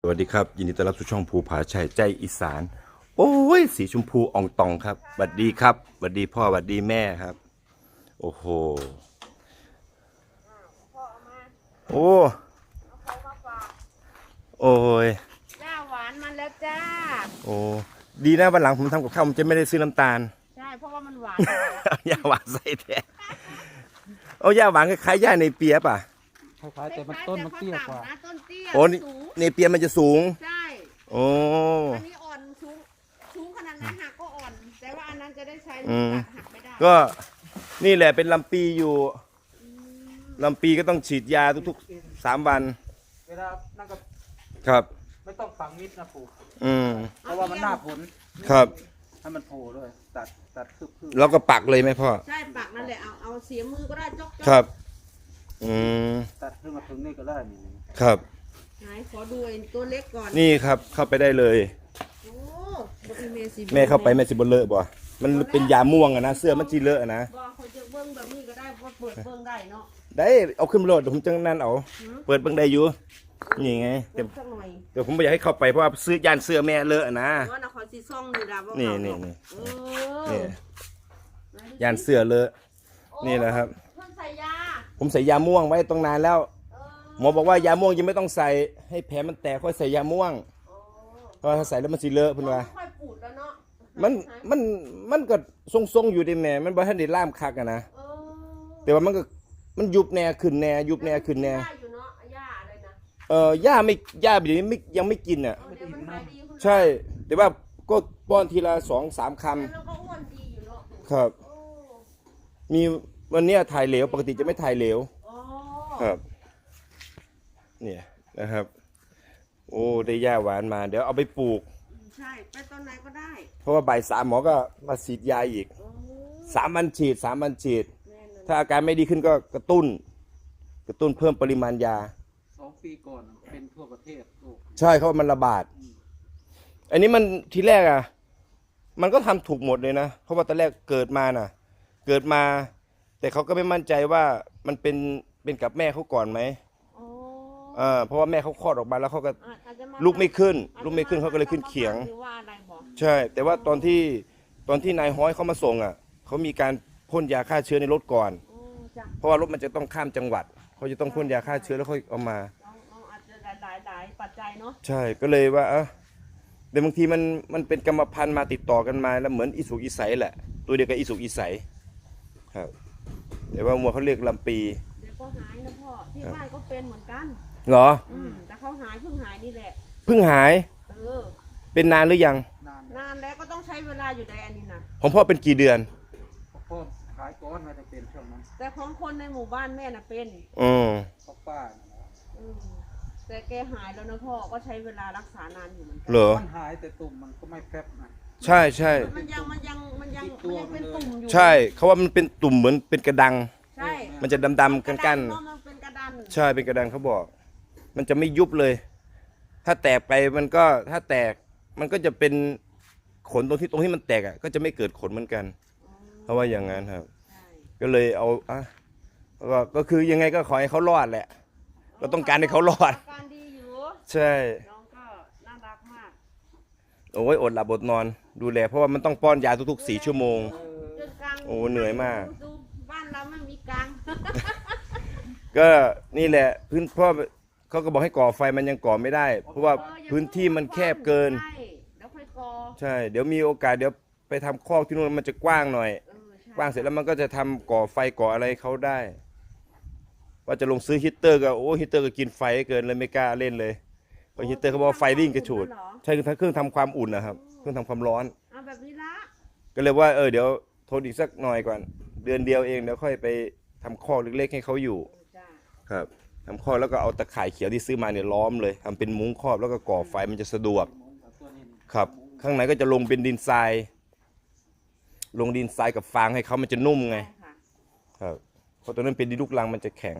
สวัสดีครับ ยินดีต้อนรับสู่ช่องภูผาชัยใจอีสาน โอ้ย สีชมพูอ่องตองครับสวัสดีครับสวัสดีพ่อสวัสดีแม่ครับ โอ้โหโอ้โอ้ยจ้าหวานมาแล้วจ้า โอ้ดีนะวันหลังผมทำกับข้าวผมจะไม่ได้ซื้อน้ำตาล ใช่ เพราะว่ามันหวาน เอาย่าหวานใส่แทนเอาย่าหวานคล้ายๆย่าในเปียบอะค ล้ายๆแต่มันต้นมันเตี้ยกว่านะต้นเตี้ยโอ้นี่สูงในเปียมันจะสูง ใช่โอ้ อันนี้อ่อนสูงสูงขนาดนั้นหักก็อ่อน แต่ว่าอันนั้นจะได้ใช้อืม ตัดหักไม่ได้ก็นี่แหละเป็นลำปีอยู่ลำปีก็ต้องฉีดยาทุกๆสามวันเวลานั่นก็ครับ ไม่ต้องฝังมิดนะปลูกอืมเพราะว่ามันหน้าผลครับ ให้มันโผล่ด้วย ตัดตัดคืบคืบแล้วก็ปักเลยไหมพ่อ ใช่ปักนั่นแหละเอาเอาเสียมือก็ได้จกจกครับ อืม ตัดขึ้นมาถึงนี่ก็ได้นี่ครับ ไหนขอดูไอ้ตัวเล็กก่อนนี่ครับเข้าไปได้เลย โอ้บอีเมสิแม่เข้าไปแม่สิบเลอะบ่มันเป็นยาม่วงอะนะเสื้อมันจีเลอะอะนะบอกเขาจะเบิ้งแบบนี้ก็ได้เพราะเปิดเบิ้งได้เนาะได้เอาขึ้นรถเดี๋ยวผมจังนั่นเอาหือเปิดเบิ่งได้อยู่นี่ไงแต่เปิดสักหน่อยแต่ผมไม่อยากให้เข้าไปเพราะว่าซื้อยานเสื้อแม่เลอะอะนะ ว่านครซีซ่องนี่ดาว่านี่เขานี่เาะนี่เอนี่อยานเสื้อเลอะนี่แหละครับ เพิ่งใส่ยา ผมใส่ยาม่วงไว้ตรงนานแล้วเออหมอบอกว่ายาม่วงยังไม่ต้องใส่ให้แผลมันแตกค่อยใส่ยาม่วงโอ้เพราะถ้าใส่แล้วมันสิเลอะเพิ่นว่าค่อยปูดแล้วเนาะมันมันมันก็ทรงๆอยู่ดิแม่มันบ่ทันได้ล่ามคักอะนะเออแต่ว่ามันก็มันยุบแน่ขึ้นแน่ยุบแน่ขึ้นแน่ย่าอยู่เนาะย่าอะไรนะเอ่อย่าไม่ย่าเดี๋ยวนี้ไม่ยังไม่กินอะ เออเดี๋ยวมันหายดีขึ้นใช่ แต่ว่าก็ป้อนทีละสองสามคแล้วก็อ้วนดีอยู่เนาะำครับ โอ้มี วันเนี้ยถ่ายเหลวปกติจะไม่ถ่ายเหลวอ๋อครับ เนี่ยนะครับ โอ้ได้ย่าหวานมาเดี๋ยวเอาไปปลูก ใช่ไปตอนไหนก็ได้เพราะว่าบ่ายสามหมอก็มาฉีดยาอีกโอ้สามวันฉีดสามวันฉีด แน่นอนถ้าอาการไม่ดีขึ้นก็กระตุ้น กระตุ้นเพิ่มปริมาณยา สองปีก่อนเป็นทั่วประเทศโลกใช่เขาว่ามันระบาด อันนี้มันทีแรกอะ มันก็ทำถูกหมดเลยนะ เพราะว่าตอนแรกเกิดมาน่ะ เกิดมา แต่เขาก็ไม่มั่นใจว่ามันเป็นเป็นกับแม่เขาก่อนไหมโอ้เออเพราะว่าแม่เขาคลอดออกมาแล้วเขาก็อาจอาจจะาลูกไม่ขึ้นอาจจะลูกไม่ขึ้นเขาก็เลยขึ้นเขียง หรือว่าอะไรบอกใช่ แต่ว่าตอนที่ตอนที่นายฮ้อยเขามาส่งอะเขามีการพ่นยาฆ่าเชื้อในรถก่อนโอ้จ้ะเพราะว่ารถมันจะต้องข้ามจังหวัดเขาจะต้องพ่นยาฆ่าเชื้อแล้วค่อยเอามา น้องน้องอาจจะหลายหลายหลายปัจจัยเนาะใช่ก็เลยว่าเออแต่บางทีมันมันเป็นกรรมพันธุ์มาติดต่อกันมาแล้วเหมือนอิสุกอิสัยแหละ ตัวเดียวกับอิสุกอิสัยครับ แต่ว่ามัวเขาเรียกลำปี เดี๋ยวก็หายนะพ่อที่บ้านก็เป็นเหมือนกัน เหรอ อืมแต่เขาหายเพิ่งหายนี่แหละเพิ่งหาย เออเป็นนานหรือยังนานนานแล้วก็ต้องใช้เวลาอยู่ในอันนี้นะของพ่อเป็นกี่เดือน พ่อขายก้อนมาจะเป็นช่วงนั้นแต่ของคนในหมู่บ้านแม่น่ะเป็นอืมพ่อป้าน่ะนะอืมแต่แกหายแล้วนะพ่อก็ใช้เวลารักษานานอยู่เหมือนกัเหรอ มันหายแต่ตุ่มมันก็ไม่แพร่นะ ใช่ใช่มันยังมันยังมันยังมันยังเป็นตุ่มอยู่ใช่เขาว่ามันเป็นตุ่มเหมือนเป็นกระดัง ใช่มันจะดำๆกั้นเาะมันเป็นกระดันๆใช่เป็นกระดังเขาบอก มันจะไม่ยุบเลย ถ้าแตกไปมันก็ถ้าแตกมันก็จะเป็นขนตรงที่ตรงที่มันแตกอะก็จะไม่เกิดขนเหมือนกันเพราะว่าอย่างนั้นครับ ใช่ก็เลยเอาอะก็ก็คือยังไงก็ขอให้เขารอดแหละ เราต้องการให้เขารอด อาการดีอยู่ใช่น้องก็น่ารักมาก โอ้ยอดหลับอดนอน ดูแลเพราะว่ามันต้องป้อนยาทุกๆสี่ชั่วโมง จนกลางโอ้เหนื่อยมาก ดูบ้านเราไม่มีกลางก็นี่แหละพื้นเพราะเขาก็บอกให้ก่อไฟมันยังก่อไม่ได้ เพราะว่าพื้นที่มันแคบเกิน ใช่แล้วค่อยกอใช่ เดี๋ยวมีโอกาสเดี๋ยวไปทำคอกที่นู่นมันจะกว้างหน่อย เออใช่กว้างเสร็จแล้วมันก็จะทำก่อไฟก่ออะไรเขาได้ ว่าจะลงซื้อฮีตเตอร์ก็โอ้ฮีตเตอร์ก็กินไฟเกินเลยไม่กล้าเล่นเลย เพราะฮีตเตอร์เขาบอกว่าไฟวิ่งกระฉูดใช่คือเครื่องทำความอุ่นนะครับเครื่องทำความร้อน เอาแบบนี้ละก็เลยว่าเออเดี๋ยวทนอีกสักหน่อยก่อน เดือนเดียวเองเดี๋ยวค่อยไปทำคอกเล็กๆให้เขาอยู่ เออจ้าครับทำคอกแล้วก็เอาตะข่ายเขียวที่ซื้อมาเนี่ยล้อมเลยทำเป็นมุ้งครอบแล้วก็ก่อไฟมันจะสะดวกหมูกับตัวนี้นี่ครับ ข้างในก็จะลงเป็นดินทราย ลงดินทรายกับฟางให้เขามันจะนุ่มไง ใช่ค่ะ ครับเพราะตัวนั้นเป็นดินลูกรังมันจะแข็ง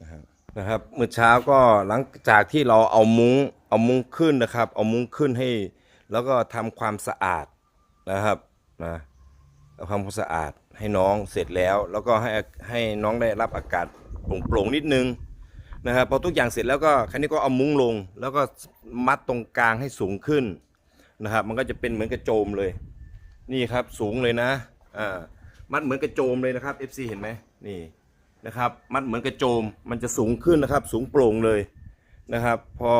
นะครับ นะครับเมื่อเช้าก็หลังจากที่เราเอามุ้งเอามุ้งขึ้นนะครับ เอามุ้งขึ้นให้ แล้วก็ทำความสะอาดนะครับนะเอาความสะอาดให้น้องเสร็จแล้ว แล้วก็ให้ให้น้องได้รับอากาศโปร่งๆนิดนึงนะครับพอทุกอย่างเสร็จแล้วก็คันนี้ก็เอามุ้งลง แล้วก็มัดตรงกลางให้สูงขึ้นนะครับ มันก็จะเป็นเหมือนกระโจมเลย นี่ครับสูงเลยนะอ่ามัดเหมือนกระโจมเลยนะครับ FC เห็นไหมนี่ นะครับ มัดเหมือนกระโจมมันจะสูงขึ้นนะครับ สูงโปร่งเลยนะครับพอ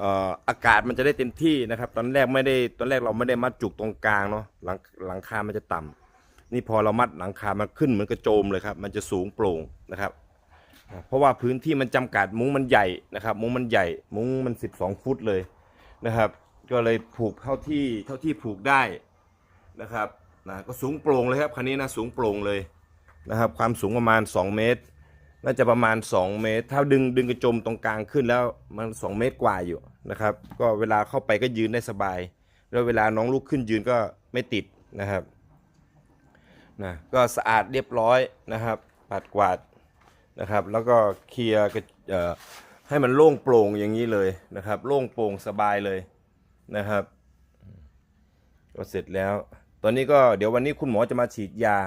ออากาศมันจะได้เต็มที่นะครับ ตอนแรกไม่ได้ตอนแรกเราไม่ได้มัดจุกตรงกลางเนาะหลังหลังคามันจะต่ำนี่พอเรามัดหลังคามันขึ้นเหมือนกระโจมเลยครับ มันจะสูงโปร่งนะครับ เพราะว่าพื้นที่มันจำกัดมุ้งมันใหญ่นะครับ มุ้งมันใหญ่ มุ้งมัน 12 ฟุตเลยนะครับ ก็เลยผูกเท่าที่เท่าที่ผูกได้นะครับนะก็สูงโปร่งเลยครับคันนี้นะสูงโปร่งเลย นะครับ ความสูงประมาณ 2 เมตร น่าจะประมาณ 2 เมตร ถ้าดึงดึงกระจมตรงกลางขึ้นแล้วมัน 2 เมตรกว่าอยู่นะครับ ก็เวลาเข้าไปก็ยืนได้สบาย แล้วเวลาน้องลุกขึ้นยืนก็ไม่ติดนะครับนะก็สะอาดเรียบร้อยนะครับ ปัดกวาดนะครับ แล้วก็เคลียร์ให้มันโล่งโปร่งอย่างนี้เลยนะครับ โล่งโปร่งสบายเลยนะครับ ก็เสร็จแล้ว ตอนนี้ก็เดี๋ยววันนี้คุณหมอจะมาฉีดยา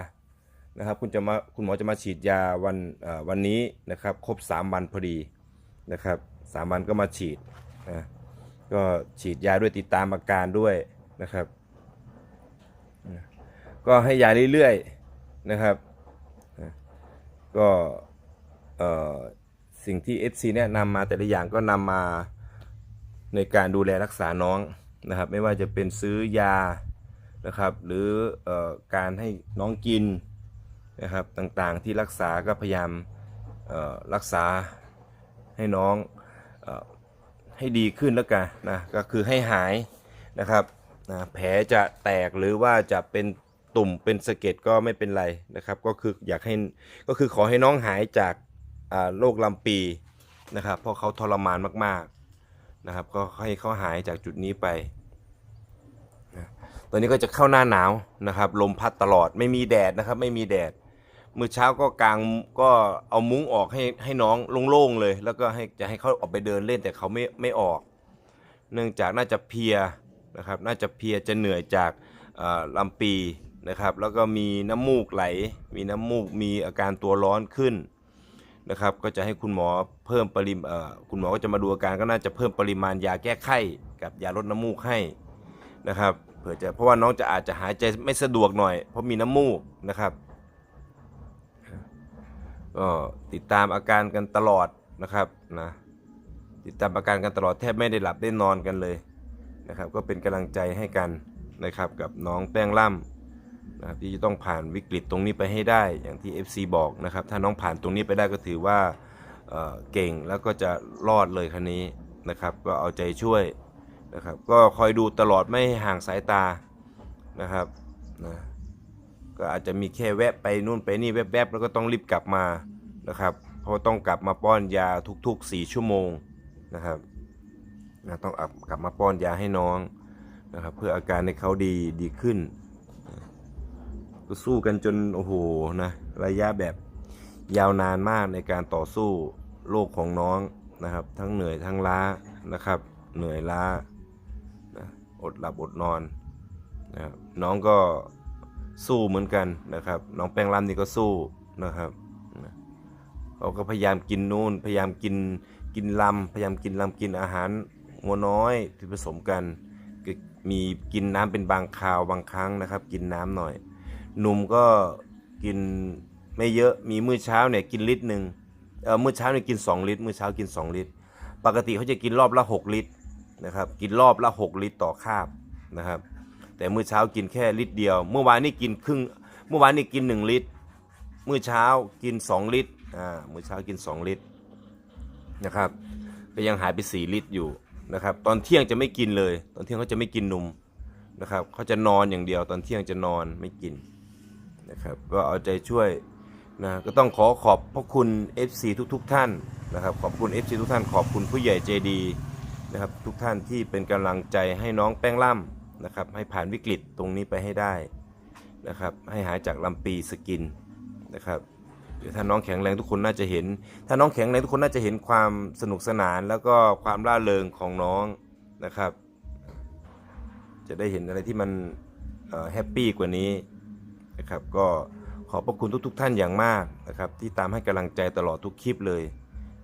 นะครับคุณจะมาคุณหมอจะมาฉีดยาวันวันนี้นะครับ ครบ 3 วันพอดีนะครับสามวันก็มาฉีดนะก็ฉีดยาด้วยติดตามอาการด้วยนะครับ ก็ให้ยาเรื่อยๆนะครับก็สิ่งที่ FC แนะนำมาแต่ละอย่างก็นำมาในการดูแลรักษาน้องนะครับ ไม่ว่าจะเป็นซื้อยานะครับ หรือออการให้น้องกิน นะครับต่างๆที่รักษาก็พยายามรักษาให้น้องอให้ดีขึ้นแล้วกันนะก็คือให้หายนะครับนะแผลจะแตกหรือว่าจะเป็นตุ่มเป็นสะเก็ดก็ไม่เป็นไรนะครับ ก็คืออยากให้ก็คือขอให้น้องหายจากโรคลำปีนะครับเพราะเขาทรมานมากๆนะครับ ก็ให้เขาหายจากจุดนี้ไปนะตอนนี้ก็จะเข้าหน้าหนาวนะครับ ลมพัดตลอดไม่มีแดดนะครับ ไม่มีแดด มื้อเช้าก็กางก็เอามุ้งออกให้ให้น้องโล่งๆเลย แล้วก็ให้จะให้เขาออกไปเดินเล่นแต่เขาไม่ไม่ออก เนื่องจากน่าจะเพียนะครับ น่าจะเพียจะเหนื่อยจากอ่าลำปีนะครับ แล้วก็มีน้ำมูกไหล มีน้ำมูกมีอาการตัวร้อนขึ้นนะครับ ก็จะให้คุณหมอเพิ่มปริมคุณหมอก็จะมาดูอาการก็น่าจะเพิ่มปริมาณยาแก้ไข้กับยาลดน้ำมูกให้นะครับเผื่อจะเพราะว่าน้องจะอาจจะหายใจไม่สะดวกหน่อย เพราะมีน้ำมูกนะครับ ก็ติดตามอาการกันตลอดนะครับนะติดตามอาการกันตลอดแทบไม่ได้หลับได้นอนกันเลยนะครับ ก็เป็นกำลังใจให้กันนะครับกับน้องแป้งล่ำนะครับที่จะต้องผ่านวิกฤตตรงนี้ไปให้ได้ อย่างที่ FC บอกนะครับ ถ้าน้องผ่านตรงนี้ไปได้ก็ถือว่าเเก่งแล้วก็จะรอดเลยคันนี้นะครับ ก็เอาใจช่วยนะครับ ก็คอยดูตลอดไม่ห่างสายตานะครับนะ ก็อาจจะมีแค่แวะไปนู่นไปนี่แวบๆแล้วก็ต้องรีบกลับมานะครับเพราะต้องกลับมาป้อนยาทุกๆ 4 ชั่วโมงนะครับนะต้องกลับมาป้อนยาให้น้องนะครับเพื่ออาการในเขาดีดีขึ้น ก็สู้กันจนโอ้โหนะระยะแบบยาวนานมากในการต่อสู้โรคของน้องนะครับ ทั้งเหนื่อยทั้งล้านะครับ เหนื่อยล้านะอดหลับอดนอนนะครับน้องก็ สู้เหมือนกันนะครับน้องแป้งล่ำนี่ก็สู้นะครับเขาก็พยายามกินนู่นพยายามกินกินลำพยายามกินลำกินอาหารงัวน้อยที่ผสมกันก็มีกินน้ำเป็นบางคราวบางครั้งนะครับ กินน้ำหน่อย หนุ่มก็กินไม่เยอะมีมื้อเช้าเนี่ยกินลิตรหนึ่งเออมื้อเช้าเนี่ยกิน 2 ลิตร มื้อเช้ากิน 2 ลิตร ปกติเขาจะกินรอบละ 6 ลิตรนะครับกินรอบละ 6 ลิตรต่อคาบนะครับ แต่มื้อเช้ากินแค่ลิตรเดียว เมื่อวานนี่กินครึ่งเมื่อวานนี่กิน 1 ลิตรมื้อเช้ากิน 2 ลิตรอ่ามื้อเช้ากิน 2 ลิตรนะครับ ก็ยังหายไป 4 ลิตรอยู่นะครับ ตอนเที่ยงจะไม่กินเลย ตอนเที่ยงเขาจะไม่กินนมนะครับเขาจะนอนอย่างเดียวตอนเที่ยงจะนอนไม่กินนะครับก็เอาใจช่วยนะก็ต้องขอขอบพระคุณ FC ทุกๆทท่านนะครับ ขอบคุณ FC ทุกท่านขอบคุณผู้ใหญ่ใจดีนะครับ ทุกท่านที่เป็นกำลังใจให้น้องแป้งล่ำ นะครับ ให้ผ่านวิกฤตตรงนี้ไปให้ได้นะครับ ให้หายจากลำปีสกินนะครับเดี๋ยวถ้าน้องแข็งแรงทุกคนน่าจะเห็น ถ้าน้องแข็งแรงทุกคนน่าจะเห็นความสนุกสนานแล้วก็ความร่าเริงของน้องนะครับ จะได้เห็นอะไรที่มันแฮปปี้กว่านี้นะครับ ก็ขอบพระคุณทุกๆทท่านอย่างมากนะครับ ที่ตามให้กำลังใจตลอดทุกคลิปเลย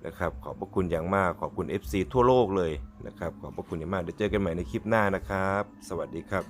นะครับขอบพระคุณอย่างมากขอบคุณ FC ทั่วโลกเลยนะครับขอบพระคุณอย่างมากเดี๋ยวเจอกันใหม่ในคลิปหน้านะครับ สวัสดีครับ